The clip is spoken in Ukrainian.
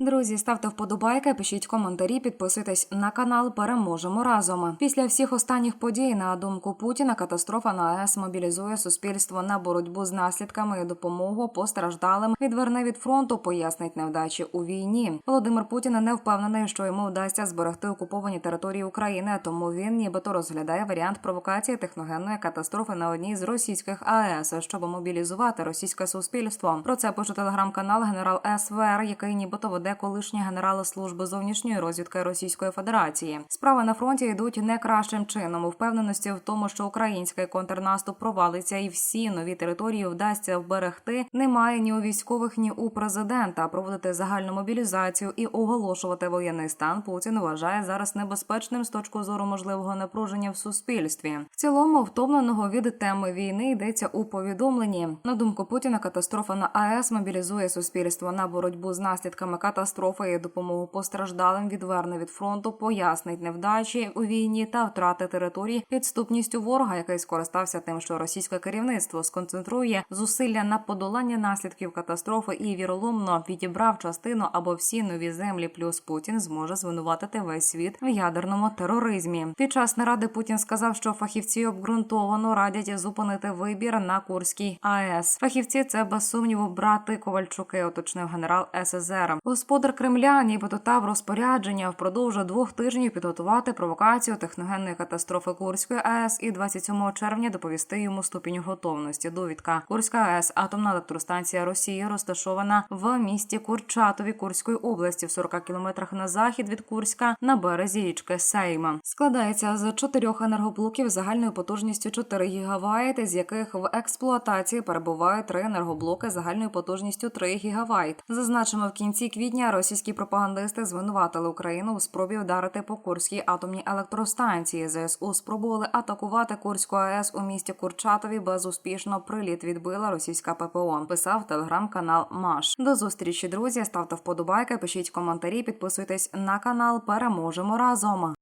Друзі, ставте вподобайки, пишіть коментарі, підписуйтесь на канал. Переможемо разом. Після всіх останніх подій, на думку Путіна, катастрофа на АЕС мобілізує суспільство на боротьбу з наслідками і допомогу постраждалим. Відверне від фронту пояснить невдачі у війні. Володимир Путін не впевнений, що йому вдасться зберегти окуповані території України, тому він нібито розглядає варіант провокації техногенної катастрофи на одній з російських АЕС, щоб мобілізувати російське суспільство. Про це пише телеграм-канал Генерал СВР, який нібито веде колишній генерал служби зовнішньої розвідки Російської Федерації. Справи на фронті йдуть не кращим чином. У впевненості в тому, що український контрнаступ провалиться і всі нові території вдасться вберегти. Немає ні у військових, ні у президента. Проводити загальну мобілізацію і оголошувати воєнний стан Путін вважає зараз небезпечним з точки зору можливого напруження в суспільстві. В цілому, втомленого від теми війни йдеться у повідомленні. На думку Путіна, катастрофа на АЕС мобілізує суспільство на боротьбу з наслідками катастрофи і допомогу постраждалим, відверне від фронту, пояснить невдачі у війні та втрати територій підступністю ворога, який скористався тим, що російське керівництво сконцентрує зусилля на подолання наслідків катастрофи і віроломно відібрав частину або всі нові землі. Плюс Путін зможе звинуватити весь світ в ядерному тероризмі. Під час наради Путін сказав, що фахівці обґрунтовано радять зупинити вибір на Курській АЕС. Фахівці це без сумніву брати Ковальчуки, уточнив генерал СССР. Господар Кремля нібито дав розпорядження впродовж двох тижнів підготувати провокацію техногенної катастрофи Курської АЕС і 27 червня доповісти йому ступінь готовності. Довідка Курська АЕС, атомна електростанція Росії, розташована в місті Курчатові Курської області в 40 кілометрах на захід від Курська на березі річки Сейма. Складається з чотирьох енергоблоків загальною потужністю 4 гігавайт, з яких в експлуатації перебувають три енергоблоки загальною потужністю 3 гігавайт. Зазначимо, в кінці квітня російські пропагандисти звинуватили Україну у спробі вдарити по Курській атомній електростанції. ЗСУ спробували атакувати Курську АЕС у місті Курчатові. Безуспішно приліт відбила російська ППО. Писав телеграм-канал Маш. До зустрічі, друзі. Ставте вподобайки, пишіть коментарі, підписуйтесь на канал. Переможемо разом.